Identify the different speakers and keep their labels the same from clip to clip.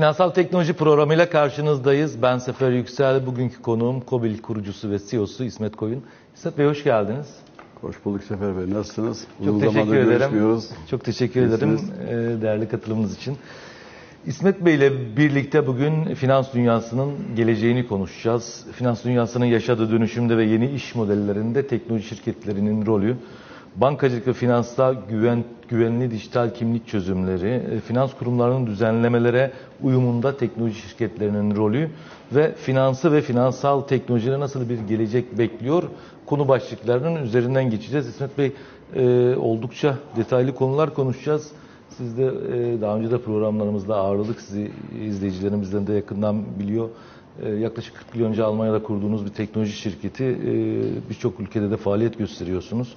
Speaker 1: Finansal Teknoloji programıyla karşınızdayız. Ben Sefer Yüksel. Bugünkü konuğum Kobil kurucusu ve CEO'su İsmet Koyun. İsmet Bey hoş geldiniz.
Speaker 2: Hoş bulduk Sefer Bey. Nasılsınız?
Speaker 1: Çok
Speaker 2: Uzun
Speaker 1: teşekkür ederim.
Speaker 2: görüşmüyoruz.
Speaker 1: Çok teşekkür ederim e, değerli katılımınız için. İsmet Bey ile birlikte bugün finans dünyasının geleceğini konuşacağız. Finans dünyasının yaşadığı dönüşümde ve yeni iş modellerinde teknoloji şirketlerinin rolü, bankacılık ve finansta güven, güvenli dijital kimlik çözümleri, e, finans kurumlarının düzenlemelere uyumunda teknoloji şirketlerinin rolü ve finansı ve finansal teknolojide nasıl bir gelecek bekliyor konu başlıklarının üzerinden geçeceğiz. İsmet Bey e, oldukça detaylı konular konuşacağız. Siz de e, daha önce de programlarımızda ağırladık. Sizi izleyicilerimizden de yakından biliyor. E, yaklaşık 40 yıl önce Almanya'da kurduğunuz bir teknoloji şirketi e, birçok ülkede de faaliyet gösteriyorsunuz.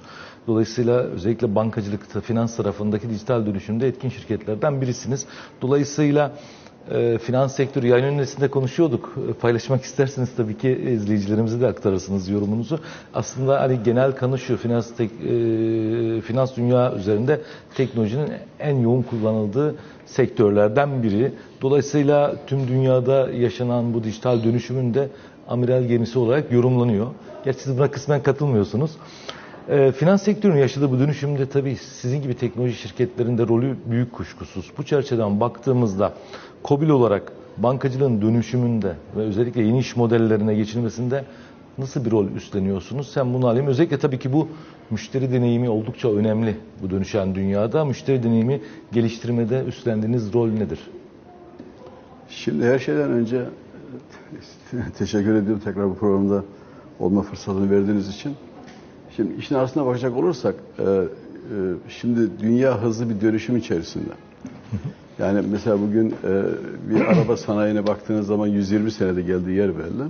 Speaker 1: Dolayısıyla özellikle bankacılıkta, finans tarafındaki dijital dönüşümde etkin şirketlerden birisiniz. Dolayısıyla e, finans sektörü yayın öncesinde konuşuyorduk. E, paylaşmak isterseniz tabii ki izleyicilerimize de aktarırsınız yorumunuzu. Aslında hani genel kanı şu finans tek, e, finans dünya üzerinde teknolojinin en yoğun kullanıldığı sektörlerden biri. Dolayısıyla tüm dünyada yaşanan bu dijital dönüşümün de amiral gemisi olarak yorumlanıyor. Gerçi siz buna kısmen katılmıyorsunuz. E, finans sektörünün yaşadığı bu dönüşümde tabii sizin gibi teknoloji şirketlerinde rolü büyük kuşkusuz. Bu çerçeveden baktığımızda KOBİL olarak bankacılığın dönüşümünde ve özellikle yeni iş modellerine geçilmesinde nasıl bir rol üstleniyorsunuz? Sen bunu alayım. Özellikle tabii ki bu müşteri deneyimi oldukça önemli bu dönüşen dünyada. Müşteri deneyimi geliştirmede üstlendiğiniz rol nedir?
Speaker 2: Şimdi her şeyden önce e, teşekkür ediyorum tekrar bu programda olma fırsatını verdiğiniz için. Şimdi işin aslına bakacak olursak e, e, şimdi dünya hızlı bir dönüşüm içerisinde. Yani mesela bugün e, bir araba sanayine baktığınız zaman 120 senede geldiği yer belli.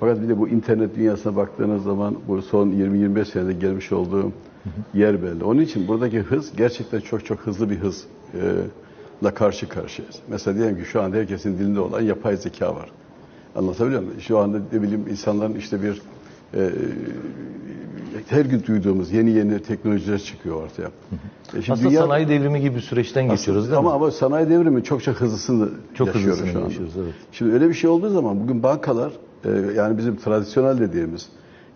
Speaker 2: Fakat bir de bu internet dünyasına baktığınız zaman bu son 20-25 senede gelmiş olduğu yer belli. Onun için buradaki hız gerçekten çok çok hızlı bir hız e, karşı karşıyayız. Mesela diyelim ki şu anda herkesin dilinde olan yapay zeka var. Anlatabiliyor muyum? Şu anda ne bileyim insanların işte bir e, her gün duyduğumuz yeni yeni teknolojiler çıkıyor ortaya. E şimdi
Speaker 1: Aslında
Speaker 2: dünya-
Speaker 1: sanayi devrimi gibi bir süreçten geçiyoruz değil
Speaker 2: ama,
Speaker 1: mi?
Speaker 2: ama sanayi devrimi çok çok hızlısını
Speaker 1: Çok
Speaker 2: yaşıyoruz
Speaker 1: hızlısını
Speaker 2: şu anda.
Speaker 1: yaşıyoruz, evet.
Speaker 2: Şimdi öyle bir şey olduğu zaman bugün bankalar e, yani bizim tradisyonel dediğimiz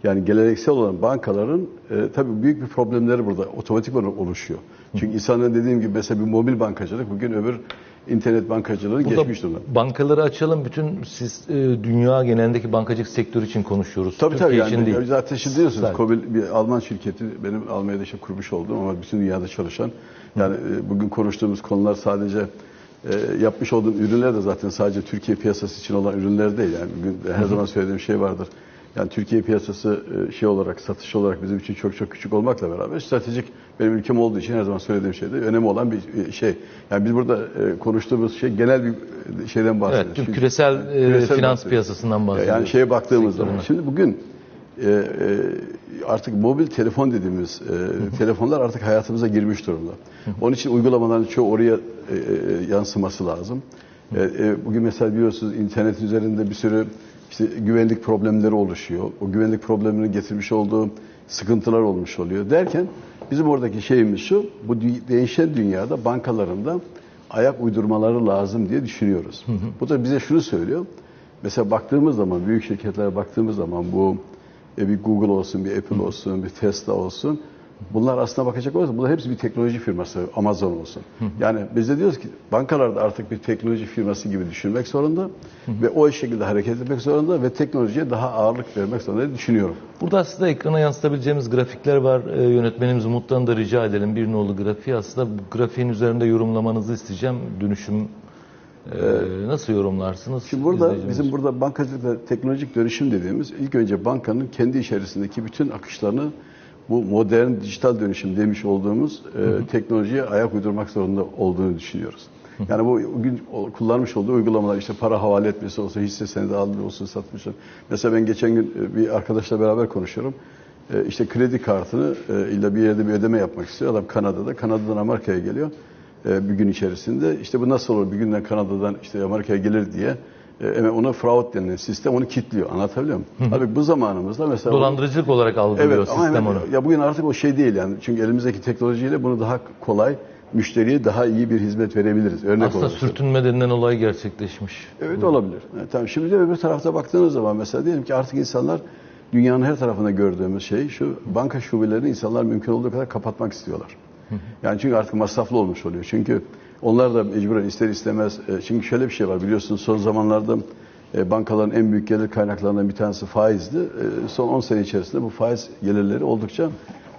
Speaker 2: yani geleneksel olan bankaların e, tabii büyük bir problemleri burada otomatik olarak oluşuyor. Çünkü insanların dediğim gibi mesela bir mobil bankacılık bugün öbür internet bankacılığı
Speaker 1: Burada
Speaker 2: geçmiş durumda.
Speaker 1: bankaları açalım. Bütün siz e, dünya genelindeki bankacılık sektörü için konuşuyoruz.
Speaker 2: Tabii
Speaker 1: Türkiye
Speaker 2: tabii
Speaker 1: için
Speaker 2: yani
Speaker 1: değil.
Speaker 2: zaten şimdi diyorsunuz. Kobil bir Alman şirketi benim Almanya'da işte kurmuş olduğum ama bütün dünyada çalışan yani e, bugün konuştuğumuz konular sadece e, yapmış olduğum ürünler de zaten sadece Türkiye piyasası için olan ürünler değil yani bugün her zaman söylediğim şey vardır. Yani Türkiye piyasası e, şey olarak satış olarak bizim için çok çok küçük olmakla beraber stratejik benim ülkem olduğu için her zaman söylediğim şey de önemli olan bir e, şey. Yani biz burada e, konuştuğumuz şey genel bir şeyden bahsediyoruz.
Speaker 1: Evet, tüm küresel,
Speaker 2: Küresel
Speaker 1: finans
Speaker 2: bahsediyoruz.
Speaker 1: piyasasından bahsediyoruz.
Speaker 2: Yani şeye baktığımız zaman. Şimdi bugün e, e, artık mobil telefon dediğimiz e, telefonlar artık hayatımıza girmiş durumda. Onun için uygulamaların çoğu oraya e, yansıması lazım. E, e, bugün mesela biliyorsunuz internet üzerinde bir sürü işte güvenlik problemleri oluşuyor. O güvenlik problemini getirmiş olduğu sıkıntılar olmuş oluyor derken bizim oradaki şeyimiz şu, bu değişen dünyada bankalarında ayak uydurmaları lazım diye düşünüyoruz. Bu da bize şunu söylüyor. Mesela baktığımız zaman, büyük şirketlere baktığımız zaman bu e, bir Google olsun, bir Apple olsun, bir Tesla olsun. Bunlar aslına bakacak olursa bunlar hepsi bir teknoloji firması, Amazon olsun. Yani biz de diyoruz ki bankalar da artık bir teknoloji firması gibi düşünmek zorunda ve o şekilde hareket etmek zorunda ve teknolojiye daha ağırlık vermek zorunda diye düşünüyorum.
Speaker 1: Burada aslında ekrana yansıtabileceğimiz grafikler var. E, yönetmenimiz Umut'tan da rica edelim bir nolu grafiği. Aslında bu grafiğin üzerinde yorumlamanızı isteyeceğim. Dönüşüm e, nasıl yorumlarsınız?
Speaker 2: Şimdi burada bizim burada bankacılıkta teknolojik dönüşüm dediğimiz ilk önce bankanın kendi içerisindeki bütün akışlarını bu modern dijital dönüşüm demiş olduğumuz e, teknolojiye ayak uydurmak zorunda olduğunu düşünüyoruz. Yani bu bugün kullanmış olduğu uygulamalar işte para havale etmesi olsun, hisse senedi aldığı olsun, satmış olsun. Mesela ben geçen gün e, bir arkadaşla beraber konuşuyorum. E, işte kredi kartını e, illa bir yerde bir ödeme yapmak istiyor. Adam Kanada'da. Kanada'dan Amerika'ya geliyor e, bir gün içerisinde. İşte bu nasıl olur bir günden Kanada'dan işte Amerika'ya gelir diye e, hemen ona fraud denilen sistem onu kilitliyor. Anlatabiliyor muyum? Abi bu zamanımızda mesela
Speaker 1: Dolandırıcılık olarak algılıyor
Speaker 2: Evet
Speaker 1: sistem
Speaker 2: hemen,
Speaker 1: onu.
Speaker 2: ya bugün artık o şey değil yani. Çünkü elimizdeki teknolojiyle bunu daha kolay, müşteriye daha iyi bir hizmet verebiliriz. Örnek
Speaker 1: Aslında
Speaker 2: olarak.
Speaker 1: sürtünme denilen olay gerçekleşmiş.
Speaker 2: Evet olabilir. Evet, tamam. Şimdi de öbür tarafta baktığınız zaman mesela diyelim ki artık insanlar dünyanın her tarafında gördüğümüz şey şu banka şubelerini insanlar mümkün olduğu kadar kapatmak istiyorlar. Yani çünkü artık masraflı olmuş oluyor. Çünkü onlar da mecburen ister istemez e, çünkü şöyle bir şey var biliyorsunuz son zamanlarda e, bankaların en büyük gelir kaynaklarından bir tanesi faizdi. E, Son 10 sene içerisinde bu faiz gelirleri oldukça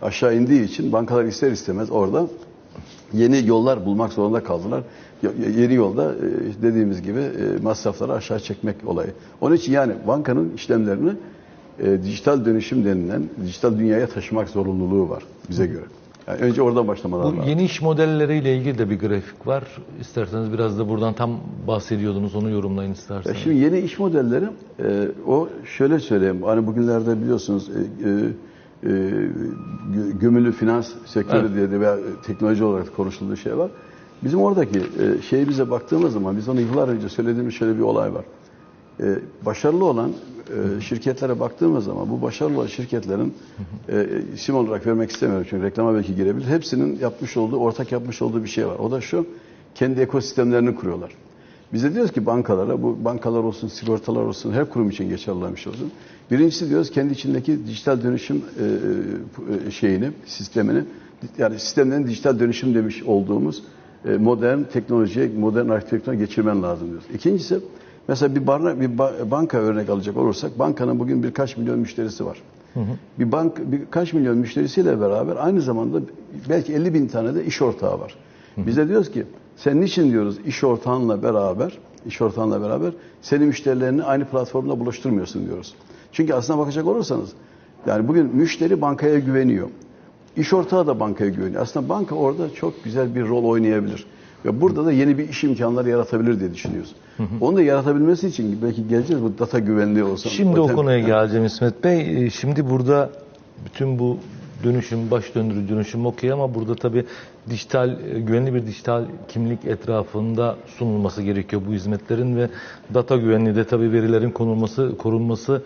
Speaker 2: aşağı indiği için bankalar ister istemez orada yeni yollar bulmak zorunda kaldılar. Yeni yolda dediğimiz gibi masrafları aşağı çekmek olayı. Onun için yani bankanın işlemlerini dijital dönüşüm denilen dijital dünyaya taşımak zorunluluğu var bize göre. Yani önce oradan başlamalar
Speaker 1: Bu
Speaker 2: lazım.
Speaker 1: yeni iş modelleriyle ilgili de bir grafik var. İsterseniz biraz da buradan tam bahsediyordunuz. Onu yorumlayın isterseniz.
Speaker 2: Şimdi yeni iş modelleri e, o şöyle söyleyeyim. Hani bugünlerde biliyorsunuz e, e, e, gö- gömülü finans sektörü
Speaker 1: Evet.
Speaker 2: diye de veya teknoloji olarak konuşulduğu şey var. Bizim oradaki e, şeyimize baktığımız zaman biz onu yıllar önce söylediğimiz şöyle bir olay var. E, başarılı olan e, şirketlere baktığımız zaman bu başarılı olan şirketlerin e, isim olarak vermek istemiyorum çünkü reklama belki girebilir. Hepsinin yapmış olduğu, ortak yapmış olduğu bir şey var. O da şu, kendi ekosistemlerini kuruyorlar. Biz de diyoruz ki bankalara, bu bankalar olsun, sigortalar olsun, her kurum için geçerli olan bir şey olsun. Birincisi diyoruz kendi içindeki dijital dönüşüm e, e, şeyini, sistemini, yani sistemden dijital dönüşüm demiş olduğumuz e, modern teknolojiye, modern architektüre geçirmen lazım diyoruz. İkincisi, mesela bir, barna, bir ba- banka örnek alacak olursak, bankanın bugün birkaç milyon müşterisi var. Bir bank birkaç milyon müşterisiyle beraber aynı zamanda belki 50 bin tane de iş ortağı var. Biz de diyoruz ki sen niçin diyoruz iş ortağınla beraber iş ortağınla beraber senin müşterilerini aynı platformda buluşturmuyorsun diyoruz. Çünkü aslına bakacak olursanız yani bugün müşteri bankaya güveniyor. İş ortağı da bankaya güveniyor. Aslında banka orada çok güzel bir rol oynayabilir. Ve burada da yeni bir iş imkanları yaratabilir diye düşünüyoruz. Onu da yaratabilmesi için belki geleceğiz bu data güvenliği olsun.
Speaker 1: Şimdi o konuya geleceğim İsmet Bey. Ee, Şimdi burada bütün bu dönüşüm, baş döndürü dönüşüm okey ama burada tabii dijital, e, güvenli bir dijital kimlik etrafında sunulması gerekiyor bu hizmetlerin ve data güvenliği de tabii verilerin konulması, korunması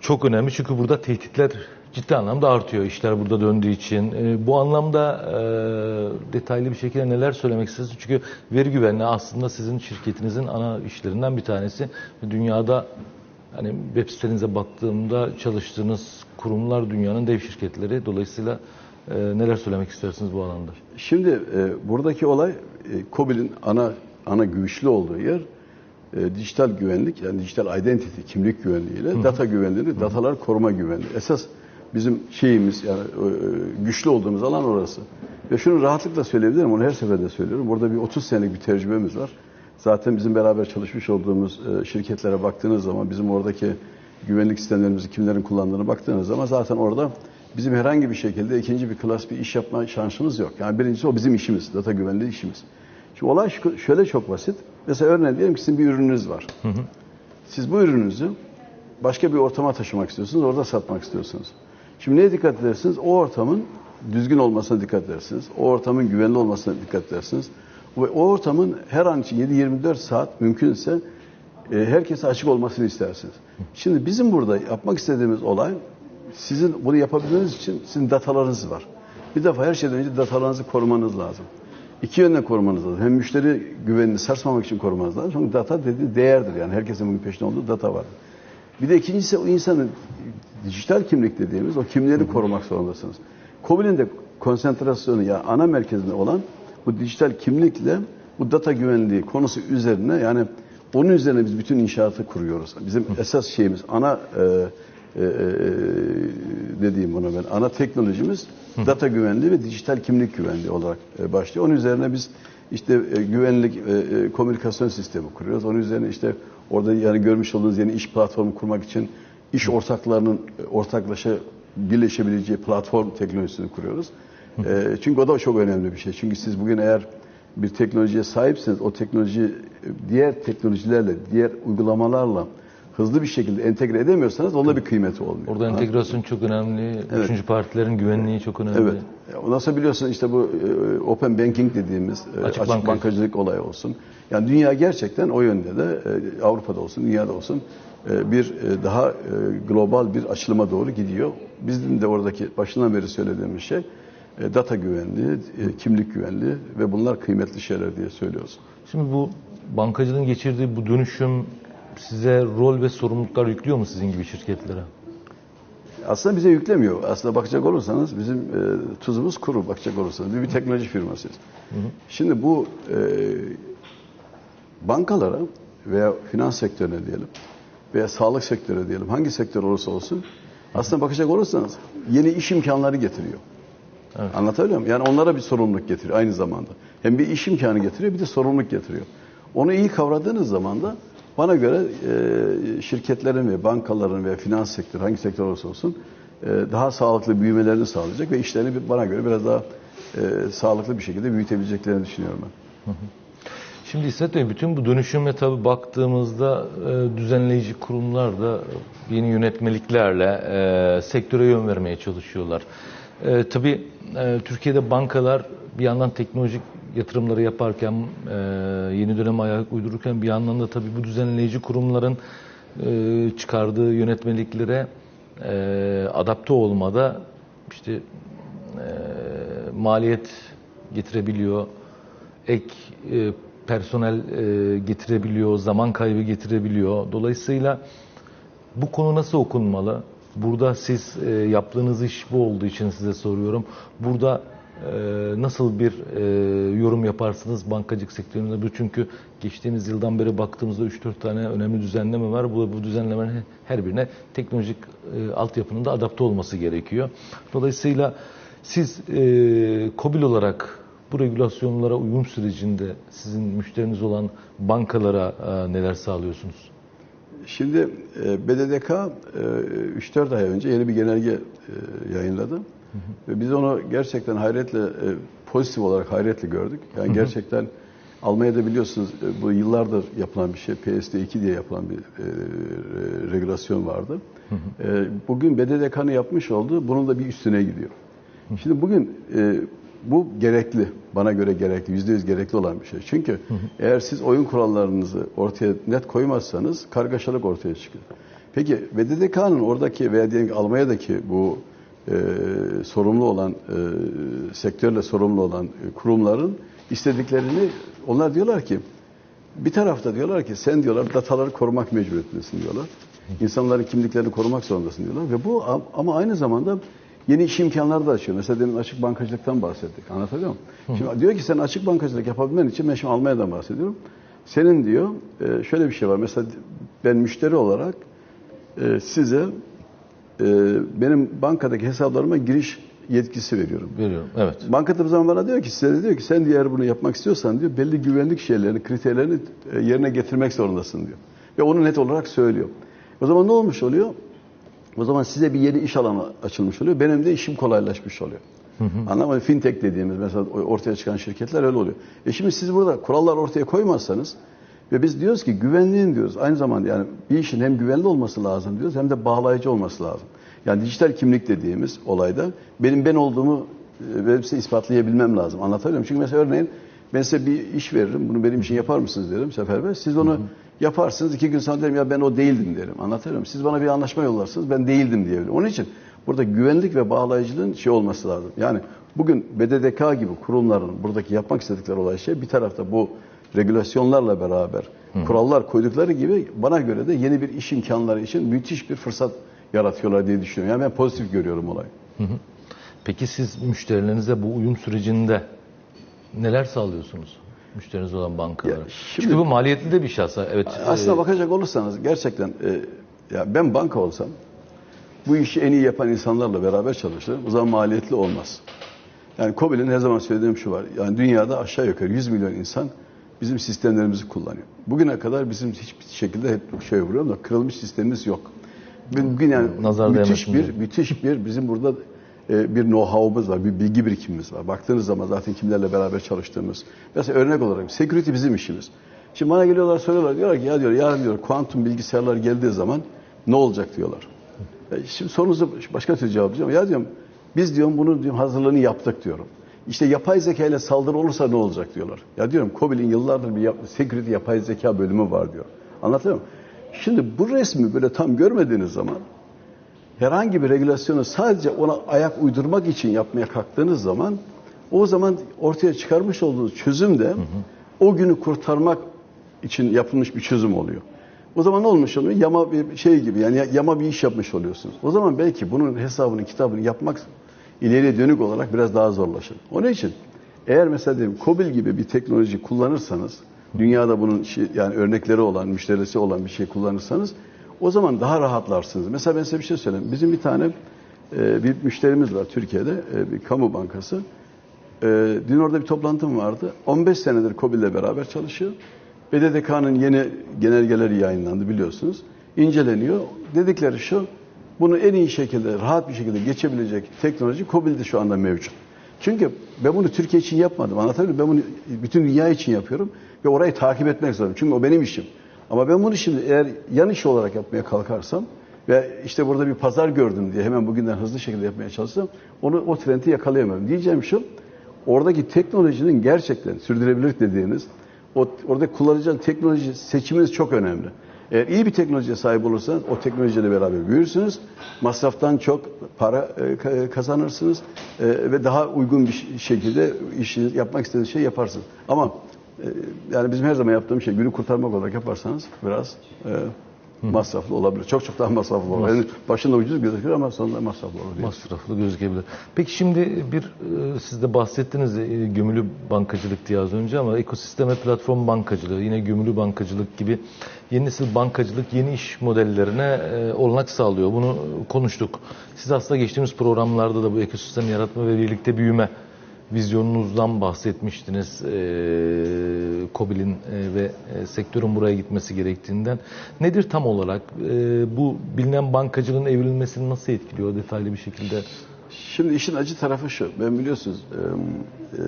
Speaker 1: çok önemli. Çünkü burada tehditler ciddi anlamda artıyor işler burada döndüğü için. E, bu anlamda e, detaylı bir şekilde neler söylemek istersiniz? Çünkü veri güvenliği aslında sizin şirketinizin ana işlerinden bir tanesi. Dünyada Hani web sitenize baktığımda çalıştığınız kurumlar dünyanın dev şirketleri. Dolayısıyla e, neler söylemek istersiniz bu alanda?
Speaker 2: Şimdi e, buradaki olay e, COBİ'nin ana ana güçlü olduğu yer e, dijital güvenlik yani dijital identity kimlik güvenliğiyle data güvenliği, datalar koruma güvenliği. Esas bizim şeyimiz yani e, güçlü olduğumuz alan orası. Ve şunu rahatlıkla söyleyebilirim onu her seferinde söylüyorum. Burada bir 30 senelik bir tecrübemiz var. Zaten bizim beraber çalışmış olduğumuz e, şirketlere baktığınız zaman bizim oradaki güvenlik sistemlerimizi kimlerin kullandığını baktığınız zaman zaten orada bizim herhangi bir şekilde ikinci bir klas bir iş yapma şansımız yok. Yani birincisi o bizim işimiz, data güvenliği işimiz. Şimdi olay şöyle çok basit. Mesela örneğin diyelim ki sizin bir ürününüz var. Siz bu ürününüzü başka bir ortama taşımak istiyorsunuz, orada satmak istiyorsunuz. Şimdi neye dikkat edersiniz? O ortamın düzgün olmasına dikkat edersiniz. O ortamın güvenli olmasına dikkat edersiniz. Ve o ortamın her an için 7-24 saat mümkünse e, herkese açık olmasını istersiniz. Şimdi bizim burada yapmak istediğimiz olay sizin bunu yapabilmeniz için sizin datalarınız var. Bir defa her şeyden önce datalarınızı korumanız lazım. İki yönden korumanız lazım. Hem müşteri güvenini sarsmamak için korumanız lazım. Çünkü data dediği değerdir yani. Herkesin bugün peşinde olduğu data var. Bir de ikincisi o insanın dijital kimlik dediğimiz o kimliğini korumak zorundasınız. COBİ'nin de konsantrasyonu ya ana merkezinde olan bu dijital kimlikle bu data güvenliği konusu üzerine yani onun üzerine biz bütün inşaatı kuruyoruz. Bizim esas şeyimiz ana e, e, e, dediğim bunu ben ana teknolojimiz data güvenliği ve dijital kimlik güvenliği olarak e, başlıyor. Onun üzerine biz işte e, güvenlik e, e, komünikasyon sistemi kuruyoruz. Onun üzerine işte orada yani görmüş olduğunuz yeni iş platformu kurmak için iş ortaklarının ortaklaşa birleşebileceği platform teknolojisini kuruyoruz. E, çünkü o da çok önemli bir şey. Çünkü siz bugün eğer bir teknolojiye sahipseniz o teknoloji diğer teknolojilerle, diğer uygulamalarla hızlı bir şekilde entegre edemiyorsanız onda bir kıymeti olmuyor.
Speaker 1: Orada entegrasyon çok önemli. Üçüncü partilerin güvenliği çok önemli.
Speaker 2: Evet. Ondan sonra biliyorsun işte bu e, open banking dediğimiz e,
Speaker 1: Açık
Speaker 2: açık,
Speaker 1: bankacılık.
Speaker 2: bankacılık olayı olsun. Yani dünya gerçekten o yönde de e, Avrupa'da olsun, dünyada olsun bir daha global bir açılıma doğru gidiyor. Bizim de oradaki başından beri söylediğimiz şey data güvenliği, kimlik güvenliği ve bunlar kıymetli şeyler diye söylüyoruz.
Speaker 1: Şimdi bu bankacılığın geçirdiği bu dönüşüm size rol ve sorumluluklar yüklüyor mu sizin gibi şirketlere?
Speaker 2: Aslında bize yüklemiyor. Aslında bakacak olursanız bizim e, tuzumuz kuru bakacak olursanız. Biz bir teknoloji firmasıyız. Şimdi bu e, bankalara veya finans sektörüne diyelim veya sağlık sektörü diyelim hangi sektör olursa olsun aslında bakacak olursanız yeni iş imkanları getiriyor.
Speaker 1: Evet.
Speaker 2: Anlatabiliyor muyum? Yani onlara bir sorumluluk getiriyor aynı zamanda. Hem bir iş imkanı getiriyor bir de sorumluluk getiriyor. Onu iyi kavradığınız zaman da bana göre e, şirketlerin ve bankaların ve finans sektörü hangi sektör olursa olsun e, daha sağlıklı büyümelerini sağlayacak ve işlerini bana göre biraz daha e, sağlıklı bir şekilde büyütebileceklerini düşünüyorum ben.
Speaker 1: Şimdi İsmet Bey bütün bu dönüşüme tabii baktığımızda düzenleyici kurumlar da yeni yönetmeliklerle e, sektöre yön vermeye çalışıyorlar. E, tabii Türkiye'de bankalar bir yandan teknolojik yatırımları yaparken, e, yeni döneme ayak uydururken bir yandan da tabii bu düzenleyici kurumların e, çıkardığı yönetmeliklere e, adapte olmada işte e, maliyet getirebiliyor, ek e, personel e, getirebiliyor, zaman kaybı getirebiliyor. Dolayısıyla bu konu nasıl okunmalı? Burada siz e, yaptığınız iş bu olduğu için size soruyorum. Burada nasıl bir e, yorum yaparsınız bankacılık sektöründe? Çünkü geçtiğimiz yıldan beri baktığımızda 3-4 tane önemli düzenleme var. Bu, bu düzenlemenin her birine teknolojik e, altyapının da adapte olması gerekiyor. Dolayısıyla siz e, KOBİL olarak bu regülasyonlara uyum sürecinde sizin müşteriniz olan bankalara e, neler sağlıyorsunuz?
Speaker 2: Şimdi e, BDDK e, 3-4 ay önce yeni bir genelge e, yayınladı. Ve biz onu gerçekten hayretle, e, pozitif olarak hayretle gördük. Yani gerçekten Almanya'da biliyorsunuz e, bu yıllardır yapılan bir şey, PSD2 diye yapılan bir e, regülasyon vardı. E, bugün BDDK'nın yapmış olduğu bunun da bir üstüne gidiyor. Şimdi bugün e, bu gerekli, bana göre gerekli, yüzde yüz gerekli olan bir şey. Çünkü eğer siz oyun kurallarınızı ortaya net koymazsanız kargaşalık ortaya çıkıyor. Peki BDDK'nın oradaki veya diyelim ki Almanya'daki bu e, sorumlu olan, e, sektörle sorumlu olan e, kurumların istediklerini, onlar diyorlar ki, bir tarafta diyorlar ki sen diyorlar dataları korumak mecburiyetindesin diyorlar. İnsanların kimliklerini korumak zorundasın diyorlar. Ve bu am- ama aynı zamanda yeni iş imkanları da açıyor. Mesela demin açık bankacılıktan bahsettik. Anlatabiliyor muyum? Şimdi diyor ki sen açık bankacılık yapabilmen için ben şimdi Almanya'dan bahsediyorum. Senin diyor e, şöyle bir şey var. Mesela ben müşteri olarak e, size e, benim bankadaki hesaplarıma giriş yetkisi veriyorum.
Speaker 1: Veriyorum. Evet.
Speaker 2: Banka da zaman bana diyor ki size de diyor ki sen diğer bunu yapmak istiyorsan diyor belli güvenlik şeylerini, kriterlerini e, yerine getirmek zorundasın diyor. Ve onu net olarak söylüyor. O zaman ne olmuş oluyor? O zaman size bir yeni iş alanı açılmış oluyor. Benim de işim kolaylaşmış oluyor. Anladın mı? Fintech dediğimiz mesela ortaya çıkan şirketler öyle oluyor. E şimdi siz burada kurallar ortaya koymazsanız ve biz diyoruz ki güvenliğin diyoruz. Aynı zamanda yani bir işin hem güvenli olması lazım diyoruz hem de bağlayıcı olması lazım. Yani dijital kimlik dediğimiz olayda benim ben olduğumu e, benim size ispatlayabilmem lazım. Anlatabiliyor muyum? Çünkü mesela örneğin ben size bir iş veririm. Bunu benim için yapar mısınız derim seferber. Siz onu yaparsınız. iki gün sonra derim ya ben o değildim derim. Anlatabiliyor muyum? Siz bana bir anlaşma yollarsınız. Ben değildim diyebilirim. Onun için burada güvenlik ve bağlayıcılığın şey olması lazım. Yani bugün BDDK gibi kurumların buradaki yapmak istedikleri olay şey bir tarafta bu regülasyonlarla beraber kurallar koydukları gibi bana göre de yeni bir iş imkanları için müthiş bir fırsat yaratıyorlar diye düşünüyorum. Yani ben pozitif görüyorum olayı.
Speaker 1: Peki siz müşterilerinize bu uyum sürecinde neler sağlıyorsunuz? Müşteriniz olan bankalara.
Speaker 2: Ya şimdi-
Speaker 1: Çünkü bu maliyetli de bir şey aslında. Evet.
Speaker 2: Aslında
Speaker 1: e,
Speaker 2: bakacak olursanız gerçekten e, ya ben banka olsam bu işi en iyi yapan insanlarla beraber çalışırım. O zaman maliyetli olmaz. Yani COBİ'nin her zaman söylediğim şu var. Yani dünyada aşağı yukarı 100 milyon insan bizim sistemlerimizi kullanıyor. Bugüne kadar bizim hiçbir şekilde hep şey vuruyorum da kırılmış sistemimiz yok. Bugün yani
Speaker 1: Nazar
Speaker 2: müthiş bir müthiş bir bizim burada e, bir know-how'umuz var, bir bilgi birikimimiz var. Baktığınız zaman zaten kimlerle beraber çalıştığımız. Mesela örnek olarak security bizim işimiz. Şimdi bana geliyorlar soruyorlar diyorlar ki ya diyor yarın diyor kuantum bilgisayarlar geldiği zaman ne olacak diyorlar. E, Şimdi sorunuzu başka türlü cevaplayacağım. Ya diyorum biz diyorum bunu diyorum hazırlığını yaptık diyorum. İşte yapay zeka ile saldırı olursa ne olacak diyorlar. Ya diyorum COBİ'nin yıllardır bir yap, security yapay zeka bölümü var diyor. Anlatıyor muyum? Şimdi bu resmi böyle tam görmediğiniz zaman herhangi bir regülasyonu sadece ona ayak uydurmak için yapmaya kalktığınız zaman o zaman ortaya çıkarmış olduğunuz çözüm de o günü kurtarmak için yapılmış bir çözüm oluyor. O zaman ne olmuş oluyor? Yama bir şey gibi yani yama bir iş yapmış oluyorsunuz. O zaman belki bunun hesabını, kitabını yapmak ileriye dönük olarak biraz daha zorlaşır. Onun için eğer mesela diyelim Kobil gibi bir teknoloji kullanırsanız, dünyada bunun şey- yani örnekleri olan, müşterisi olan bir şey kullanırsanız o zaman daha rahatlarsınız. Mesela ben size bir şey söyleyeyim. Bizim bir tane e, bir müşterimiz var Türkiye'de, e, bir kamu bankası. E, dün orada bir toplantım vardı. 15 senedir Kobil'le beraber çalışıyor. BDDK'nın yeni genelgeleri yayınlandı biliyorsunuz. İnceleniyor. Dedikleri şu, bunu en iyi şekilde, rahat bir şekilde geçebilecek teknoloji Kobil'de şu anda mevcut. Çünkü ben bunu Türkiye için yapmadım. Anlatabiliyor muyum? Ben bunu bütün dünya için yapıyorum ve orayı takip etmek zorundayım. Çünkü o benim işim. Ama ben bunu şimdi eğer yan iş olarak yapmaya kalkarsam ve işte burada bir pazar gördüm diye hemen bugünden hızlı şekilde yapmaya çalışsam onu o trendi yakalayamıyorum. Diyeceğim şu, oradaki teknolojinin gerçekten sürdürülebilirlik dediğiniz o, orada kullanacağın teknoloji seçiminiz çok önemli. Eğer iyi bir teknolojiye sahip olursanız o teknolojiyle beraber büyürsünüz. Masraftan çok para e, ka- kazanırsınız e, ve daha uygun bir şekilde işiniz yapmak istediğiniz şey yaparsınız. Ama e, yani bizim her zaman yaptığımız şey günü kurtarmak olarak yaparsanız biraz e, masraflı olabilir. Çok çok daha masraflı olur. Yani başında ucuz gözükür ama sonunda masraflı olur. diye.
Speaker 1: Masraflı gözükebilir. Peki şimdi bir e, siz de bahsettiniz e, gömülü bankacılık diye az önce ama ekosistem ve platform bankacılığı yine gömülü bankacılık gibi yeni nesil bankacılık yeni iş modellerine e, olanak sağlıyor. Bunu konuştuk. Siz aslında geçtiğimiz programlarda da bu ekosistem yaratma ve birlikte büyüme vizyonunuzdan bahsetmiştiniz. E, COBİ'nin e, ve e, sektörün buraya gitmesi gerektiğinden. Nedir tam olarak? E, bu bilinen bankacılığın evrilmesini nasıl etkiliyor detaylı bir şekilde?
Speaker 2: Şimdi işin acı tarafı şu. Ben biliyorsunuz e, e,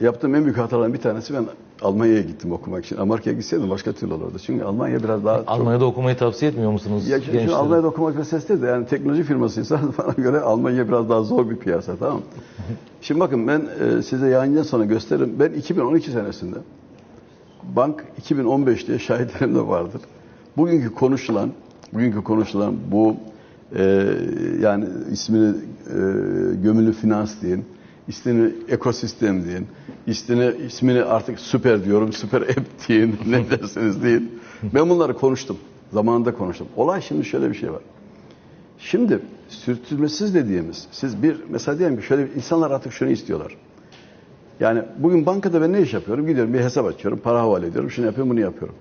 Speaker 2: yaptığım en büyük hataların bir tanesi ben Almanya'ya gittim okumak için. Amerika'ya gitseydim başka türlü olurdu. Çünkü Almanya biraz daha çok...
Speaker 1: Almanya'da okumayı tavsiye etmiyor musunuz
Speaker 2: Ya şimdi
Speaker 1: gençlere?
Speaker 2: Almanya'da okumak meselesi de yani teknoloji firmasıysa bana göre Almanya biraz daha zor bir piyasa tamam mı? Şimdi bakın ben e, size yayından sonra gösteririm. Ben 2012 senesinde Bank 2015 diye şahitlerim de vardır. Bugünkü konuşulan, bugünkü konuşulan bu e, yani ismini e, gömülü finans deyin, ismini ekosistem deyin, ismini, ismini artık süper diyorum, süper app deyin, ne derseniz deyin. Ben bunları konuştum, zamanında konuştum. Olay şimdi şöyle bir şey var. Şimdi sürtünmesiz dediğimiz, siz bir, mesela diyelim ki şöyle, insanlar artık şunu istiyorlar. Yani bugün bankada ben ne iş yapıyorum? Gidiyorum bir hesap açıyorum, para havale ediyorum, şunu yapıyorum, bunu yapıyorum.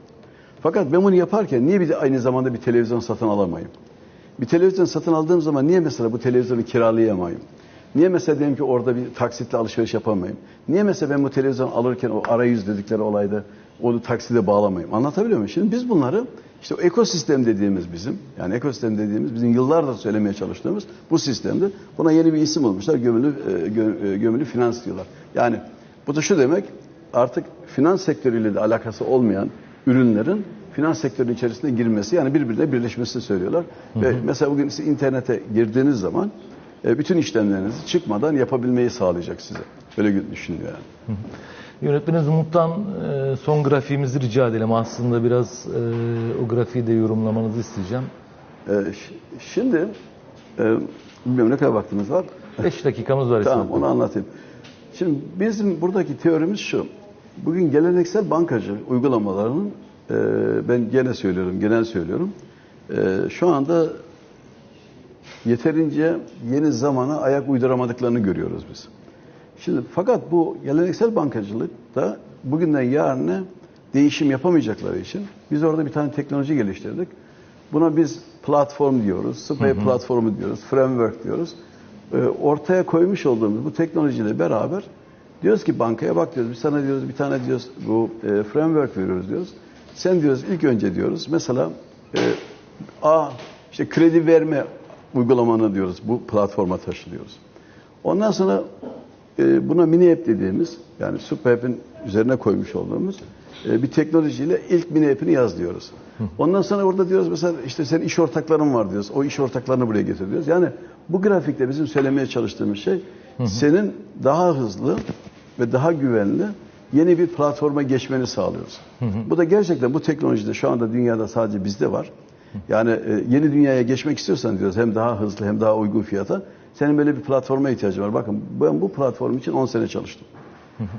Speaker 2: Fakat ben bunu yaparken niye bir de aynı zamanda bir televizyon satın alamayayım? Bir televizyon satın aldığım zaman niye mesela bu televizyonu kiralayamayayım? Niye mesela diyelim ki orada bir taksitle alışveriş yapamayayım? Niye mesela ben bu televizyon alırken o arayüz dedikleri olayda onu takside bağlamayayım? Anlatabiliyor muyum? Şimdi biz bunları işte o ekosistem dediğimiz bizim, yani ekosistem dediğimiz bizim yıllardır söylemeye çalıştığımız bu sistemde buna yeni bir isim bulmuşlar. Gömülü, e, gö- e, gömülü finans diyorlar. Yani bu da şu demek artık finans sektörüyle de alakası olmayan ürünlerin finans sektörünün içerisine girmesi yani birbirine birleşmesini söylüyorlar. Ve mesela bugün siz internete girdiğiniz zaman e, bütün işlemlerinizi çıkmadan yapabilmeyi sağlayacak size. Öyle düşünüyor yani.
Speaker 1: Yönetmeniniz Umut'tan e, son grafiğimizi rica edelim. Aslında biraz e, o grafiği de yorumlamanızı isteyeceğim.
Speaker 2: E, şimdi e, bilmiyorum ne kadar vaktimiz var.
Speaker 1: 5 dakikamız var.
Speaker 2: Tamam onu anlatayım. Şimdi bizim buradaki teorimiz şu. Bugün geleneksel bankacı uygulamalarının e, ben gene söylüyorum, genel söylüyorum. E, şu anda yeterince yeni zamana ayak uyduramadıklarını görüyoruz biz. Şimdi fakat bu geleneksel bankacılıkta bugünden yarına değişim yapamayacakları için biz orada bir tane teknoloji geliştirdik. Buna biz platform diyoruz, Spray platformu diyoruz, framework diyoruz. Ee, ortaya koymuş olduğumuz bu teknolojiyle beraber diyoruz ki bankaya bak diyoruz, biz sana diyoruz bir tane diyoruz bu e, framework veriyoruz diyoruz. Sen diyoruz ilk önce diyoruz mesela e, A işte kredi verme uygulamanı diyoruz bu platforma taşılıyoruz. Ondan sonra e, buna mini app dediğimiz yani super app'in üzerine koymuş olduğumuz e, bir teknolojiyle ilk mini app'ini yaz diyoruz. Ondan sonra orada diyoruz mesela işte senin iş ortakların var diyoruz. O iş ortaklarını buraya getir diyoruz. Yani bu grafikte bizim söylemeye çalıştığımız şey senin daha hızlı ve daha güvenli yeni bir platforma geçmeni sağlıyoruz. Bu da gerçekten bu teknolojide şu anda dünyada sadece bizde var. Yani e, yeni dünyaya geçmek istiyorsan diyoruz hem daha hızlı hem daha uygun fiyata senin böyle bir platforma ihtiyacın var. Bakın ben bu platform için 10 sene çalıştım.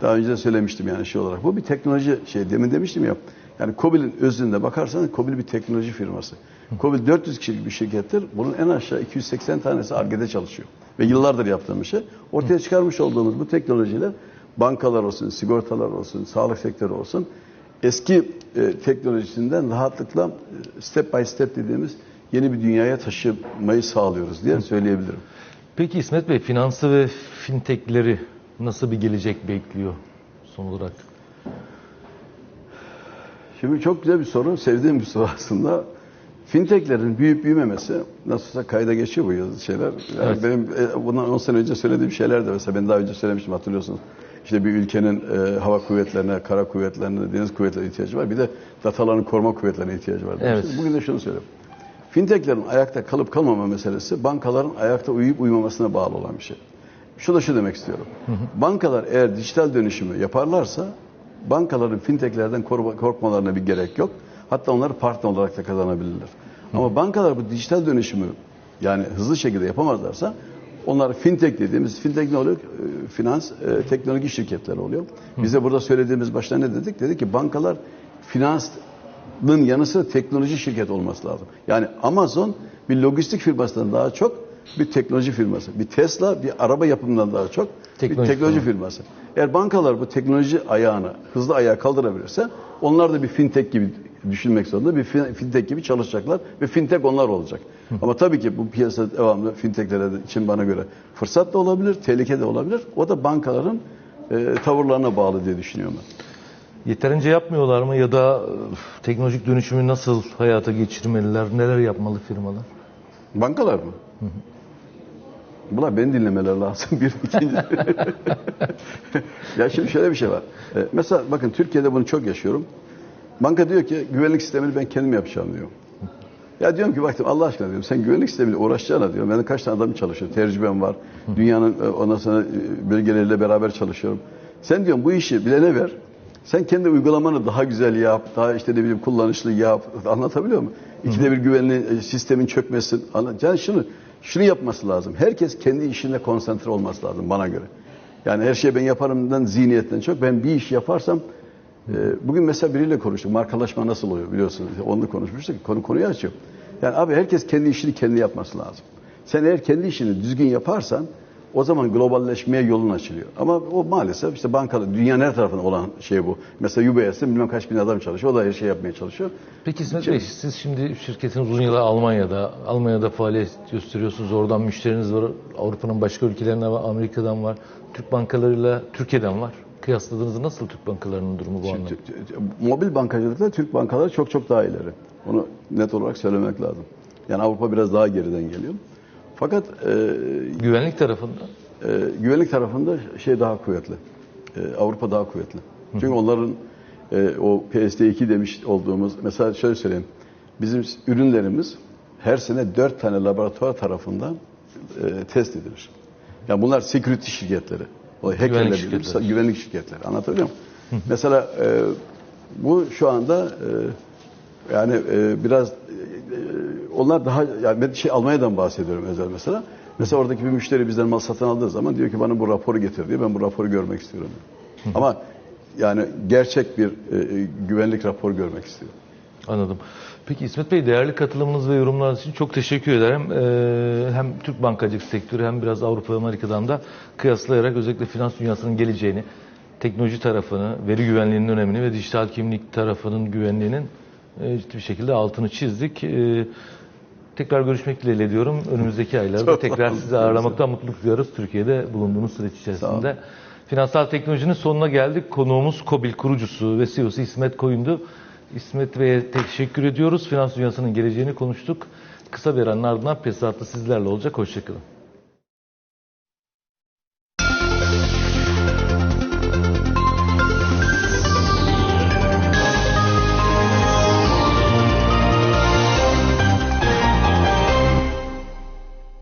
Speaker 2: Daha önce de söylemiştim yani şey olarak. Bu bir teknoloji şey demin demiştim ya. Yani Kobil'in özünde bakarsanız Kobil bir teknoloji firması. Kobil 400 kişilik bir şirkettir. Bunun en aşağı 280 tanesi Arge'de çalışıyor. Ve yıllardır yaptığım şey. Ortaya çıkarmış olduğumuz bu teknolojiler bankalar olsun, sigortalar olsun, sağlık sektörü olsun eski e, teknolojisinden rahatlıkla e, step by step dediğimiz yeni bir dünyaya taşımayı sağlıyoruz diye söyleyebilirim.
Speaker 1: Peki İsmet Bey finansı ve fintechleri nasıl bir gelecek bekliyor son olarak?
Speaker 2: Şimdi çok güzel bir soru, sevdiğim bir soru aslında. Fintechlerin büyüyüp büyümemesi nasılsa kayda geçiyor bu yazı şeyler. Yani
Speaker 1: Evet.
Speaker 2: Benim e, bundan 10 sene önce söylediğim şeyler de mesela ben daha önce söylemiştim hatırlıyorsunuz. İşte bir ülkenin e, hava kuvvetlerine, kara kuvvetlerine, deniz kuvvetlerine ihtiyacı var. Bir de dataların koruma kuvvetlerine ihtiyacı var.
Speaker 1: Evet.
Speaker 2: Bugün de şunu söyleyeyim. Fintechlerin ayakta kalıp kalmama meselesi bankaların ayakta uyuyup uyumamasına bağlı olan bir şey. Şu da şu demek istiyorum. Bankalar eğer dijital dönüşümü yaparlarsa bankaların fintechlerden korkmalarına bir gerek yok. Hatta onları partner olarak da kazanabilirler. Ama bankalar bu dijital dönüşümü yani hızlı şekilde yapamazlarsa onlar fintech dediğimiz fintech ne oluyor? Ee, Finans, e, teknoloji şirketleri oluyor. Bize burada söylediğimiz başta ne dedik? Dedik ki bankalar finansın yanı sıra teknoloji şirketi olması lazım. Yani Amazon bir lojistik firmasından daha çok bir teknoloji firması. Bir Tesla bir araba yapımından daha çok
Speaker 1: Teknoloji
Speaker 2: bir teknoloji
Speaker 1: firması.
Speaker 2: firması. Eğer bankalar bu teknoloji ayağını hızlı ayağa kaldırabilirse onlar da bir fintech gibi düşünmek zorunda. Bir fin- fintech gibi çalışacaklar ve fintech onlar olacak. Ama tabii ki bu piyasa devamlı fintechlere için bana göre fırsat da olabilir, tehlike de olabilir. O da bankaların e, tavırlarına bağlı diye düşünüyorum ben.
Speaker 1: Yeterince yapmıyorlar mı ya da e, teknolojik dönüşümü nasıl hayata geçirmeliler? Neler yapmalı firmalar?
Speaker 2: Bankalar mı? Bunlar beni dinlemeler lazım. Bir ikinci. ya şimdi şöyle bir şey var. Ee, mesela bakın Türkiye'de bunu çok yaşıyorum. Banka diyor ki güvenlik sistemini ben kendim yapacağım diyor. Ya diyorum ki baktım Allah aşkına diyorum sen güvenlik sistemiyle uğraşacağına diyorum. Benim kaç tane adam çalışıyor. Tecrübem var. Dünyanın e, ondan sonra e, bölgeleriyle beraber çalışıyorum. Sen diyorum bu işi bilene ver. Sen kendi uygulamanı daha güzel yap. Daha işte ne bileyim kullanışlı yap. Anlatabiliyor muyum? İkide bir güvenli e, sistemin çökmesin. Yani şunu şunu yapması lazım. Herkes kendi işine konsantre olması lazım bana göre. Yani her şeyi ben yaparımdan zihniyetten çok ben bir iş yaparsam Bugün mesela biriyle konuştuk. Markalaşma nasıl oluyor biliyorsunuz. Onunla konuşmuştuk. Konu konuyu açıyor. Yani abi herkes kendi işini kendi yapması lazım. Sen eğer kendi işini düzgün yaparsan o zaman globalleşmeye yolun açılıyor. Ama o maalesef işte bankada dünyanın her tarafında olan şey bu. Mesela UBS'te bilmem kaç bin adam çalışıyor. O da her şey yapmaya çalışıyor.
Speaker 1: Peki İsmet Bey siz şimdi şirketiniz uzun yıllar Almanya'da, Almanya'da faaliyet gösteriyorsunuz. Oradan müşteriniz var. Avrupa'nın başka ülkelerinden var, Amerika'dan var. Türk bankalarıyla Türkiye'den var. Kıyasladığınızda nasıl Türk bankalarının durumu bu anlamda?
Speaker 2: Mobil bankacılıkta Türk bankaları çok çok daha ileri. Onu net olarak söylemek lazım. Yani Avrupa biraz daha geriden geliyor. Fakat e,
Speaker 1: Güvenlik tarafında
Speaker 2: Ee, güvenlik tarafında şey daha kuvvetli. Ee, Avrupa daha kuvvetli. Çünkü onların e, o PSD2 demiş olduğumuz mesela şöyle söyleyeyim. Bizim ürünlerimiz her sene dört tane laboratuvar tarafından e, test edilir. Yani bunlar security şirketleri. O hackerler
Speaker 1: Güvenlik
Speaker 2: dediğimiz
Speaker 1: şirketleri.
Speaker 2: güvenlik şirketleri. Anlatabiliyor muyum? mesela e, bu şu anda e, yani e, biraz e, onlar daha yani ben şey Almanya'dan bahsediyorum özel mesela. Mesela oradaki bir müşteri bizden mal satın aldığı zaman diyor ki bana bu raporu getir diyor. Ben bu raporu görmek istiyorum. Ama yani gerçek bir e, e, güvenlik raporu görmek istiyor.
Speaker 1: Anladım. Peki İsmet Bey değerli katılımınız ve yorumlarınız için çok teşekkür ederim. Ee, hem Türk bankacılık sektörü hem biraz Avrupa ve Amerika'dan da kıyaslayarak özellikle finans dünyasının geleceğini, teknoloji tarafını, veri güvenliğinin önemini ve dijital kimlik tarafının güvenliğinin e, ciddi bir şekilde altını çizdik. Ee, tekrar görüşmek dileğiyle diyorum. Önümüzdeki aylarda tekrar sizi ağırlamaktan mutluluk duyuyoruz. Türkiye'de bulunduğunuz süreç içerisinde. Finansal teknolojinin sonuna geldik. Konuğumuz Kobil kurucusu ve CEO'su İsmet Koyundu. İsmet Bey'e teşekkür ediyoruz. Finans dünyasının geleceğini konuştuk. Kısa bir aranın ardından Pesat'ta sizlerle olacak. Hoşçakalın.